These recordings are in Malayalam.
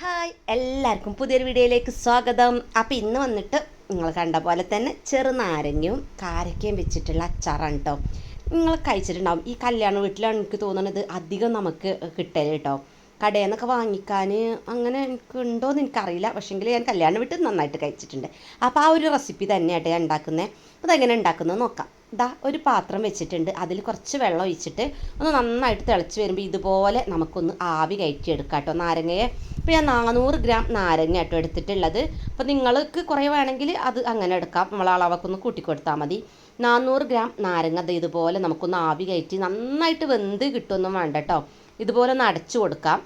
ഹായ് എല്ലാവർക്കും പുതിയൊരു വീഡിയോയിലേക്ക് സ്വാഗതം. അപ്പോൾ ഇന്ന് വന്നിട്ട് നിങ്ങൾ കണ്ട പോലെ തന്നെ ചെറുനാരങ്ങയും കാരക്കയും വെച്ചിട്ടുള്ള അച്ചാറാണ് കേട്ടോ നിങ്ങൾ കഴിച്ചിട്ടുണ്ടാവും. ഈ കല്യാണ വീട്ടിലാണ് എനിക്ക് തോന്നുന്നത് അധികം നമുക്ക് കിട്ടൽ കേട്ടോ കടയിൽ നിന്നൊക്കെ വാങ്ങിക്കാൻ അങ്ങനെ എനിക്ക് ഉണ്ടോയെന്ന് എനിക്കറിയില്ല. പക്ഷേങ്കിൽ ഞാൻ കല്യാണ വീട്ടിൽ നന്നായിട്ട് കഴിച്ചിട്ടുണ്ട്. അപ്പോൾ ആ ഒരു റെസിപ്പി തന്നെയായിട്ട് ഞാൻ ഉണ്ടാക്കുന്നത് അതെങ്ങനെ ഉണ്ടാക്കുന്നത് നോക്കാം. ദാ ഒരു പാത്രം വെച്ചിട്ടുണ്ട്. അതിൽ കുറച്ച് വെള്ളം ഒഴിച്ചിട്ട് ഒന്ന് നന്നായിട്ട് തിളച്ച് വരുമ്പോൾ ഇതുപോലെ നമുക്കൊന്ന് ആവി കയറ്റിയെടുക്കാം കേട്ടോ നാരങ്ങയെ. ഇപ്പോൾ ഞാൻ നാനൂറ് ഗ്രാം നാരങ്ങ കേട്ടോ എടുത്തിട്ടുള്ളത്. അപ്പോൾ നിങ്ങൾക്ക് കുറേ വേണമെങ്കിൽ അത് അങ്ങനെ എടുക്കാം. നമ്മൾ അളവൊക്കെ ഒന്ന് കൂട്ടിക്കൊടുത്താൽ മതി. നാനൂറ് ഗ്രാം നാരങ്ങ അത് ഇതുപോലെ നമുക്കൊന്ന് ആവി കയറ്റി നന്നായിട്ട് വെന്ത് കിട്ടുമൊന്നും വേണ്ട കേട്ടോ ഇതുപോലെ ഒന്ന് അടച്ചു കൊടുക്കാം.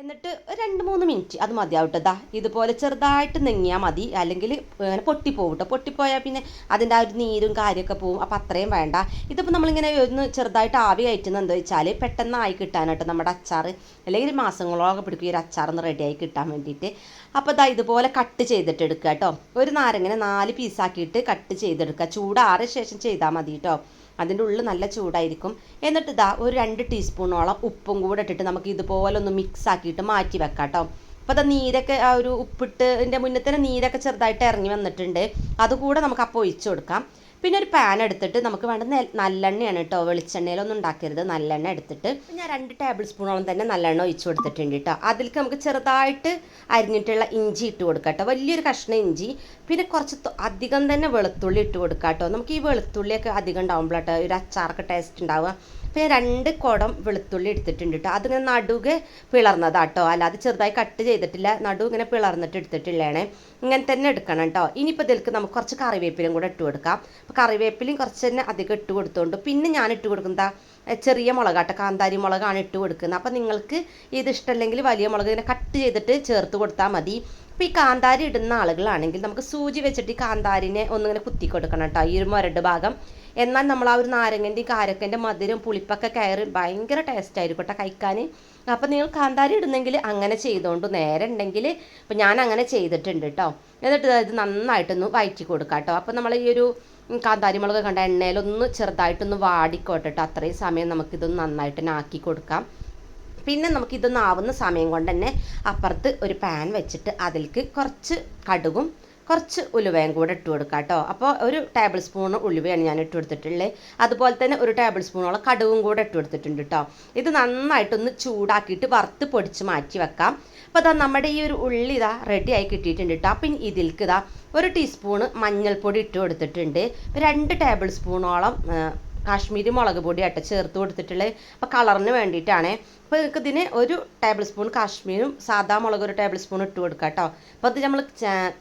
എന്നിട്ട് രണ്ട് മൂന്ന് മിനിറ്റ് അത് മതിയാവട്ടെ. ദാ ഇതുപോലെ ചെറുതായിട്ട് നെങ്ങിയാൽ മതി. അല്ലെങ്കിൽ ഇങ്ങനെ പൊട്ടിപ്പോവും കേട്ടോ പൊട്ടിപ്പോയാൽ പിന്നെ അതിന്റെ ആ ഒരു നീരും കാര്യമൊക്കെ പോവും. അപ്പോൾ അത്രയും വേണ്ട. ഇതിപ്പോൾ നമ്മളിങ്ങനെ ഒന്ന് ചെറുതായിട്ട് ആവി കയറ്റുന്നത് എന്താ വെച്ചാൽ പെട്ടെന്ന് ആയി കിട്ടാനായിട്ട് നമ്മുടെ അച്ചാർ അല്ലെങ്കിൽ മാസങ്ങളോളം പിടിക്കും ഈ ഒരു അച്ചാർ ഒന്ന് റെഡിയായി കിട്ടാൻ വേണ്ടിയിട്ട്. അപ്പോൾ ദാ ഇതുപോലെ കട്ട് ചെയ്തിട്ട് എടുക്കുക കേട്ടോ ഒരു നാരങ്ങനെ നാല് പീസാക്കിയിട്ട് കട്ട് ചെയ്തെടുക്കുക ചൂടാറിയ ശേഷം ചെയ്താൽ മതി കേട്ടോ അതിന്റെ ഉള്ളിൽ നല്ല ചൂടായിരിക്കും. എന്നിട്ട് ഇതാ ഒരു രണ്ട് ടീസ്പൂണോളം ഉപ്പും കൂടെ ഇട്ടിട്ട് നമുക്ക് ഇതുപോലെ ഒന്ന് മിക്സ് ആക്കിയിട്ട് മാറ്റി വെക്കാം കേട്ടോ അപ്പോൾ അത് നീരൊക്കെ ആ ഒരു ഉപ്പിട്ട് ഇതിന്റെ മുന്നേ തന്നെ നീരൊക്കെ ചെറുതായിട്ട് ഇറങ്ങി വന്നിട്ടുണ്ട്. അതുകൂടെ നമുക്ക് അപ്പോൾ ഒഴിച്ചു കൊടുക്കാം. പിന്നെ ഒരു പാൻ എടുത്തിട്ട് നമുക്ക് വേണ്ട നല്ലെണ്ണയാണ് കേട്ടോ വെളിച്ചെണ്ണയിലൊന്നും ഉണ്ടാക്കരുത്. നല്ലെണ്ണ എടുത്തിട്ട് ഞാൻ രണ്ട് ടേബിൾ സ്പൂണോളം തന്നെ നല്ലെണ്ണ ഒഴിച്ചു കൊടുത്തിട്ടുണ്ട് കേട്ടോ അതിലേക്ക് നമുക്ക് ചെറുതായിട്ട് അരിഞ്ഞിട്ടുള്ള ഇഞ്ചി ഇട്ട് കൊടുക്കാം കേട്ടോ വലിയൊരു കഷ്ണം ഇഞ്ചി. പിന്നെ കുറച്ച് അധികം തന്നെ വെളുത്തുള്ളി ഇട്ട് കൊടുക്കാം കേട്ടോ നമുക്ക് ഈ വെളുത്തുള്ളിയൊക്കെ അധികം ഉണ്ടാകുമ്പോഴാട്ടോ ഒരു അച്ചാർക്ക് ടേസ്റ്റ് ഉണ്ടാവുക. പിന്നെ രണ്ട് കുടം വെളുത്തുള്ളി എടുത്തിട്ടുണ്ട് കേട്ടോ അതിങ്ങനെ നടുകെ പിളർന്നതാട്ടോ അല്ലാതെ ചെറുതായി കട്ട് ചെയ്തിട്ടില്ല. നടു ഇങ്ങനെ പിളർന്നിട്ട് എടുത്തിട്ടില്ലേണേ ഇങ്ങനെ തന്നെ എടുക്കണം കേട്ടോ ഇനിയിപ്പോൾ ഇതിലേക്ക് നമുക്ക് കുറച്ച് കറിവേപ്പിലും കൂടെ ഇട്ട് കൊടുക്കാം. അപ്പോൾ കറിവേപ്പിലയും കുറച്ച് തന്നെ അധികം ഇട്ട് കൊടുത്തോണ്ട്. പിന്നെ ഞാൻ ഇട്ട് കൊടുക്കുന്ന ചെറിയ മുളകാട്ടോ. കാന്താരി മുളകാണ് ഇട്ട് കൊടുക്കുന്നത്. അപ്പോൾ നിങ്ങൾക്ക് ഇത് ഇഷ്ടമല്ലെങ്കിൽ വലിയ മുളക് ഇങ്ങനെ കട്ട് ചെയ്തിട്ട് ചേർത്ത് കൊടുത്താൽ മതി. അപ്പോൾ ഈ കാന്താരി ഇടുന്ന ആളുകളാണെങ്കിൽ നമുക്ക് സൂചി വെച്ചിട്ട് ഈ കാന്താരിനെ ഒന്നിങ്ങനെ കുത്തി കൊടുക്കണം കേട്ടോ. ഈ ഒരു മുരട് ഭാഗം. എന്നാൽ നമ്മൾ ആ ഒരു നാരങ്ങന്റെയും കാരക്കന്റെ മധുരം പുളിപ്പൊക്കെ കയറി ഭയങ്കര ടേസ്റ്റ് ആയിരിക്കും കേട്ടോ കഴിക്കാൻ. അപ്പോൾ നിങ്ങൾ കാന്താരി ഇടുന്നെങ്കിൽ അങ്ങനെ ചെയ്തുകൊണ്ട് നേരെ ഉണ്ടെങ്കിൽ ഇപ്പം ഞാൻ അങ്ങനെ ചെയ്തിട്ടുണ്ട് കേട്ടോ എന്നിട്ട് ഇത് നന്നായിട്ടൊന്ന് വയറ്റി കൊടുക്കാം കേട്ടോ അപ്പം നമ്മൾ ഈ ഒരു കാന്താരി മുളക് കണ്ട എണ്ണയിലൊന്ന് ചെറുതായിട്ടൊന്ന് വാടിക്കോട്ടെ കേട്ടോ അത്രയും സമയം നമുക്കിതൊന്ന് നന്നായിട്ട് തന്നെ ആക്കി കൊടുക്കാം. പിന്നെ നമുക്ക് ഇതൊന്ന് ആവുന്ന സമയം കൊണ്ട് തന്നെ അപ്പുറത്ത് ഒരു പാൻ വെച്ചിട്ട് അതിലേക്ക് കുറച്ച് കടുകും കുറച്ച് ഉലുവയും കൂടെ ഇട്ട് കൊടുക്കാം കേട്ടോ. അപ്പോൾ ഒരു ടേബിൾ സ്പൂൺ ഉലുവയാണ് ഞാൻ ഇട്ട് കൊടുത്തിട്ടുള്ളത് അതുപോലെ തന്നെ ഒരു ടേബിൾ സ്പൂണോളം കടുവും കൂടെ ഇട്ട് കൊടുത്തിട്ടുണ്ട് കേട്ടോ. ഇത് നന്നായിട്ടൊന്ന് ചൂടാക്കിയിട്ട് വറുത്ത് പൊടിച്ച് മാറ്റി വെക്കാം. അപ്പോൾ അതാ നമ്മുടെ ഈ ഒരു ഉള്ളി ഇതാ റെഡി ആയി കിട്ടിയിട്ടുണ്ട് കേട്ടോ. അപ്പം ഇതിൽക്ക് ഇതാ ഒരു ടീസ്പൂണ് മഞ്ഞൾപ്പൊടി ഇട്ട് കൊടുത്തിട്ടുണ്ട്. രണ്ട് ടേബിൾ സ്പൂണോളം കാശ്മീരി മുളക് പൊടി ആട്ടോ ചേർത്ത് കൊടുത്തിട്ടുള്ളത് അപ്പോൾ കളറിന് വേണ്ടിയിട്ടാണ്. അപ്പോൾ നിങ്ങൾക്ക് ഇതിന് ഒരു ടേബിൾ സ്പൂൺ കാശ്മീരും സാധാ മുളക് ഒരു ടേബിൾ സ്പൂൺ ഇട്ട് കൊടുക്കുക കേട്ടോ അപ്പോൾ ഇത് നമ്മൾ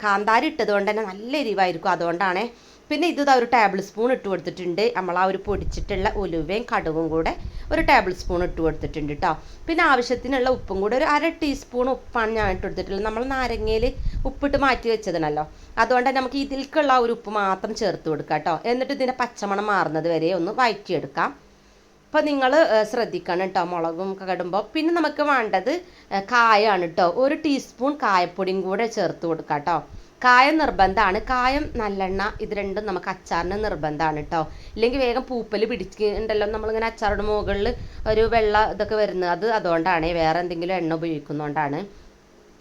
കാന്താരി ഇട്ടത് കൊണ്ട് തന്നെ നല്ല എരിവായിരിക്കും അതുകൊണ്ടാണ്. പിന്നെ ഇത് ഒരു ടേബിൾ സ്പൂൺ ഇട്ട് കൊടുത്തിട്ടുണ്ട്. നമ്മൾ ആ ഒരു പൊടിച്ചിട്ടുള്ള ഉലുവയും കടുവും കൂടെ ഒരു ടേബിൾ സ്പൂൺ ഇട്ട് കൊടുത്തിട്ടുണ്ട് കേട്ടോ പിന്നെ ആവശ്യത്തിനുള്ള ഉപ്പും കൂടെ ഒരു അര ടീസ്പൂൺ ഉപ്പാണ് ഞാൻ ഇട്ട് കൊടുത്തിട്ടുള്ളത്. നമ്മൾ നാരങ്ങയിൽ ഉപ്പിട്ട് മാറ്റി വെച്ചതാണല്ലോ അതുകൊണ്ട് നമുക്ക് ഇതിലേക്കുള്ള ആ ഒരു ഉപ്പ് മാത്രം ചേർത്ത് കൊടുക്കാം കേട്ടോ എന്നിട്ട് ഇതിന്റെ പച്ചമണം മാറുന്നത് വരെ ഒന്ന് വഴറ്റിയെടുക്കാം അപ്പോൾ നിങ്ങൾ ശ്രദ്ധിക്കണം കേട്ടോ മുളകും ഒക്കെ പിന്നെ നമുക്ക് വേണ്ടത് കായാണ് കേട്ടോ ഒരു ടീസ്പൂൺ കായപ്പൊടിയും കൂടെ ചേർത്ത് കൊടുക്കാം കേട്ടോ കായം നിർബന്ധമാണ്. കായം നല്ലെണ്ണ ഇത് രണ്ടും നമുക്ക് അച്ചാറിന് നിർബന്ധമാണ് കേട്ടോ ഇല്ലെങ്കിൽ വേഗം പൂപ്പൽ പിടിക്കുന്നുണ്ടല്ലോ നമ്മളിങ്ങനെ അച്ചാറിന് മുകളിൽ ഒരു വെള്ള ഇതൊക്കെ വരുന്നത്. അത് അതുകൊണ്ടാണ് വേറെ എന്തെങ്കിലും എണ്ണ ഉപയോഗിക്കുന്നതുകൊണ്ടാണ്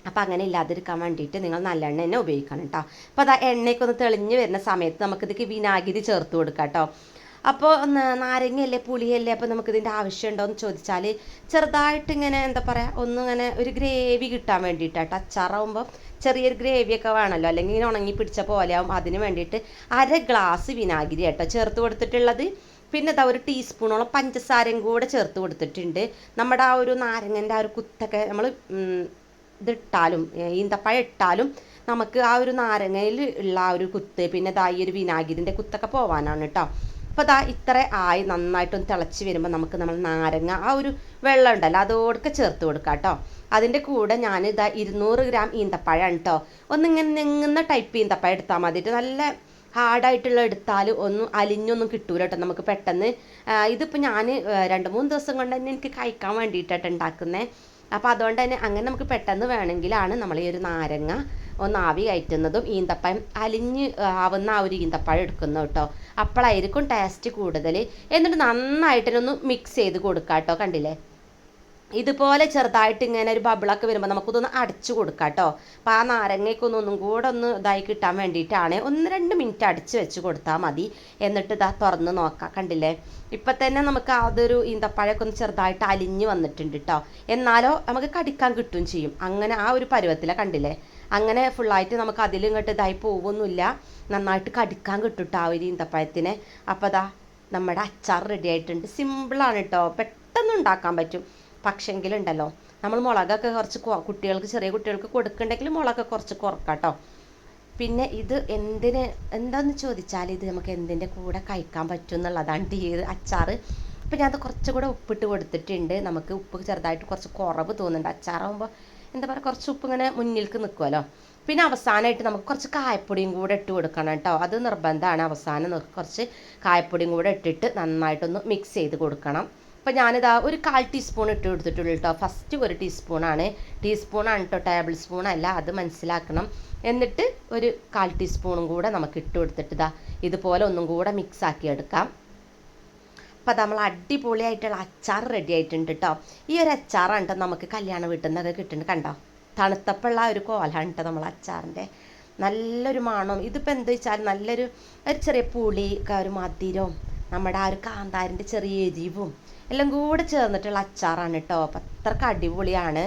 അപ്പോൾ അങ്ങനെ ഇല്ലാതിരിക്കാൻ വേണ്ടിയിട്ട് നിങ്ങൾ നല്ലെണ്ണ തന്നെ ഉപയോഗിക്കണം കേട്ടോ അപ്പോൾ അതാ എണ്ണയൊക്കെ ഒന്ന് തെളിഞ്ഞ് വരുന്ന സമയത്ത് നമുക്കിതൊക്കെ വിനാഗിരി ചേർത്ത് കൊടുക്കാം കേട്ടോ അപ്പോൾ നാരങ്ങയല്ലേ പുളിയല്ലേ അപ്പോൾ നമുക്കിതിന്റെ ആവശ്യമുണ്ടോ എന്ന് ചോദിച്ചാൽ ചെറുതായിട്ട് ഇങ്ങനെ എന്താ പറയുക ഒന്നിങ്ങനെ ഒരു ഗ്രേവി കിട്ടാൻ വേണ്ടിയിട്ടാട്ടോ അച്ചാറാവുമ്പോൾ ചെറിയൊരു ഗ്രേവിയൊക്കെ വേണമല്ലോ അല്ലെങ്കിൽ ഇങ്ങനെ ഉണങ്ങി പിടിച്ച പോലെയാവും അതിന് വേണ്ടിയിട്ട് അര ഗ്ലാസ് വിനാഗിരി ആട്ടോ ചേർത്ത് കൊടുത്തിട്ടുള്ളത്. പിന്നെ ഇതാ ഒരു ടീസ്പൂണോളം പഞ്ചസാരയും കൂടെ ചേർത്ത് കൊടുത്തിട്ടുണ്ട്. നമ്മുടെ ആ ഒരു നാരങ്ങന്റെ ആ ഒരു കുത്തൊക്കെ നമ്മൾ ഇതിട്ടാലും ഈന്തപ്പഴം ഇട്ടാലും നമുക്ക് ആ ഒരു നാരങ്ങയിൽ ഉള്ള ആ ഒരു കുത്ത് പിന്നെ ഈ ഒരു വിനാഗിരിന്റെ കുത്തൊക്കെ പോവാനാണ് കേട്ടോ അപ്പോൾ ദാ ഇത്ര ആയി നന്നായിട്ടൊന്ന് തിളച്ച് വരുമ്പോൾ നമുക്ക് നമ്മൾ നാരങ്ങ ആ ഒരു വെള്ളം ഉണ്ടല്ലോ അതോടൊക്കെ ചേർത്ത് കൊടുക്കാം കേട്ടോ അതിന്റെ കൂടെ ഞാൻ ഇതാ ഇരുന്നൂറ് ഗ്രാം ഈന്തപ്പഴമാണ് കേട്ടോ ഒന്നിങ്ങനെ നെങ്ങുന്ന ടൈപ്പ് ഈന്തപ്പഴം എടുത്താൽ മതിയിട്ട് നല്ല ഹാർഡായിട്ടുള്ള എടുത്താൽ ഒന്നും അലിഞ്ഞൊന്നും കിട്ടൂല കേട്ടോ നമുക്ക് പെട്ടെന്ന്. ഇതിപ്പോൾ ഞാൻ രണ്ട് മൂന്ന് ദിവസം കൊണ്ട് തന്നെ എനിക്ക് കഴിക്കാൻ വേണ്ടിയിട്ടാണ് ഉണ്ടാക്കുന്നത് അപ്പോൾ അതുകൊണ്ട് തന്നെ അങ്ങനെ നമുക്ക് പെട്ടെന്ന് വേണമെങ്കിലാണ് നമ്മൾ ഈ ഒരു നാരങ്ങ ഒന്ന് ആവി കയറ്റുന്നതും ഈന്തപ്പഴം അലിഞ്ഞ് ആവുന്ന ആ ഒരു ഈന്തപ്പഴം എടുക്കുന്നത് കേട്ടോ. അപ്പോഴായിരിക്കും ടേസ്റ്റ് കൂടുതൽ. എന്നിട്ട് നന്നായിട്ടൊന്ന് മിക്സ് ചെയ്ത് കൊടുക്കാം കേട്ടോ കണ്ടില്ലേ? ഇതുപോലെ ചെറുതായിട്ട് ഇങ്ങനെ ഒരു ബബിളൊക്കെ വരുമ്പോൾ നമുക്കിതൊന്ന് അടച്ചു കൊടുക്കാം കേട്ടോ. അപ്പോൾ ആ നാരങ്ങയ്ക്ക് ഒന്നും കൂടെ ഒന്ന് ഇതായി കിട്ടാൻ വേണ്ടിയിട്ടാണ് ഒന്ന് രണ്ട് മിനിറ്റ് അടിച്ച് വെച്ച് കൊടുത്താൽ മതി. എന്നിട്ട് ഇതാ തുറന്ന് നോക്കാം കണ്ടില്ലേ? ഇപ്പം തന്നെ നമുക്ക് അതൊരു ഈന്തപ്പഴമൊക്കെ ഒന്ന് ചെറുതായിട്ട് അലിഞ്ഞ് വന്നിട്ടുണ്ട് കേട്ടോ. എന്നാലോ നമുക്ക് കടിക്കാൻ കിട്ടുകയും ചെയ്യും. അങ്ങനെ ആ ഒരു പരുവത്തിലാണ് കണ്ടില്ലേ? അങ്ങനെ ഫുള്ളായിട്ട് നമുക്ക് അതിലും ഇങ്ങോട്ട് ഇതായി പോവൊന്നുമില്ല. നന്നായിട്ട് കടിക്കാൻ കിട്ടും കേട്ടോ ആ ഒരു ഈന്തപ്പഴത്തിനെ. അപ്പോൾ അതാ നമ്മുടെ അച്ചാർ റെഡി ആയിട്ടുണ്ട്. സിമ്പിളാണ് കേട്ടോ പെട്ടെന്ന് ഉണ്ടാക്കാൻ പറ്റും. പക്ഷെങ്കിലുണ്ടല്ലോ നമ്മൾ മുളകൊക്കെ കുറച്ച് കുട്ടികൾക്ക് ചെറിയ കുട്ടികൾക്ക് കൊടുക്കണ്ടെങ്കിൽ മുളകൊക്കെ കുറച്ച് കുറക്കാം കേട്ടോ പിന്നെ ഇത് എന്തിന് എന്താന്ന് ചോദിച്ചാൽ ഇത് നമുക്ക് എന്തിന്റെ കൂടെ കഴിക്കാൻ പറ്റും എന്നുള്ളതാണ് ഈ അച്ചാർ അപ്പം ഞാനത് കുറച്ചും കൂടെ ഉപ്പിട്ട് കൊടുത്തിട്ടുണ്ട്. നമുക്ക് ഉപ്പ് ചെറുതായിട്ട് കുറച്ച് കുറവ് തോന്നുന്നുണ്ട്. അച്ചാറാകുമ്പോൾ എന്താ പറയുക കുറച്ച് ഉപ്പ് ഇങ്ങനെ മുന്നിൽക്ക് നിൽക്കുമല്ലോ പിന്നെ അവസാനമായിട്ട് നമുക്ക് കുറച്ച് കായപ്പൊടിയും കൂടെ ഇട്ട് കൊടുക്കണം കേട്ടോ. അത് നിർബന്ധമാണ്. അവസാനം കുറച്ച് കായപ്പൊടിയും കൂടെ ഇട്ടിട്ട് നന്നായിട്ടൊന്ന് മിക്സ് ചെയ്ത് കൊടുക്കണം. അപ്പോൾ ഞാനിതാ ഒരു കാൽ ടീസ്പൂൺ ഇട്ട് കൊടുത്തിട്ടുള്ളൂ കേട്ടോ. ഫസ്റ്റ് ഒരു ടീസ്പൂണാണ് ടീസ്പൂണാണ് കേട്ടോ ടേബിൾ സ്പൂൺ അല്ല. അത് മനസ്സിലാക്കണം. എന്നിട്ട് ഒരു കാൽ ടീസ്പൂണും കൂടെ നമുക്ക് ഇട്ട് കൊടുത്തിട്ട് ഇതാ ഇതുപോലെ ഒന്നും കൂടെ മിക്സ് ആക്കി എടുക്കാം. അപ്പോൾ നമ്മൾ അടിപൊളിയായിട്ടുള്ള അച്ചാർ റെഡി ആയിട്ടുണ്ട് കേട്ടോ ഈ ഒരു അച്ചാറാണ് കേട്ടോ നമുക്ക് കല്യാണ വീട്ടിൽ നിന്നൊക്കെ കിട്ടുന്നത് കണ്ടോ? തണുത്തപ്പുള്ള ഒരു കോലാണ് കേട്ടോ നമ്മൾ അച്ചാറിന്റെ. നല്ലൊരു മണം ഇതിപ്പോൾ എന്താ വെച്ചാൽ നല്ലൊരു ഒരു ചെറിയ പുളി ഒരു മധുരവും നമ്മുടെ ആ ഒരു കാന്താരിന്റെ ചെറിയ എരിവും എല്ലാം കൂടെ ചേർന്നിട്ടുള്ള അച്ചാറാണ് കേട്ടോ അപ്പം അത്രയ്ക്ക് അടിപൊളിയാണ്.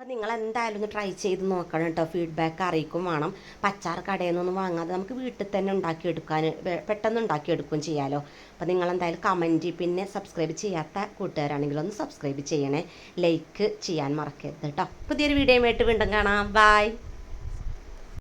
അപ്പം നിങ്ങൾ എന്തായാലും ഒന്ന് ട്രൈ ചെയ്ത് നോക്കണം കേട്ടോ ഫീഡ്ബാക്ക് അറിയിക്കും വേണം. പച്ചാർ കടയിൽ നിന്നൊന്നും വാങ്ങാതെ നമുക്ക് വീട്ടിൽ തന്നെ ഉണ്ടാക്കിയെടുക്കാൻ പെട്ടെന്ന് ഉണ്ടാക്കിയെടുക്കുകയും ചെയ്യാമല്ലോ അപ്പോൾ നിങ്ങൾ എന്തായാലും കമന്റ് പിന്നെ സബ്സ്ക്രൈബ് ചെയ്യാത്ത കൂട്ടുകാരാണെങ്കിൽ ഒന്ന് സബ്സ്ക്രൈബ് ചെയ്യണേ. ലൈക്ക് ചെയ്യാൻ മറക്കരുത് കേട്ടോ പുതിയൊരു വീഡിയോയുമായിട്ട് വീണ്ടും കാണാം. ബായ്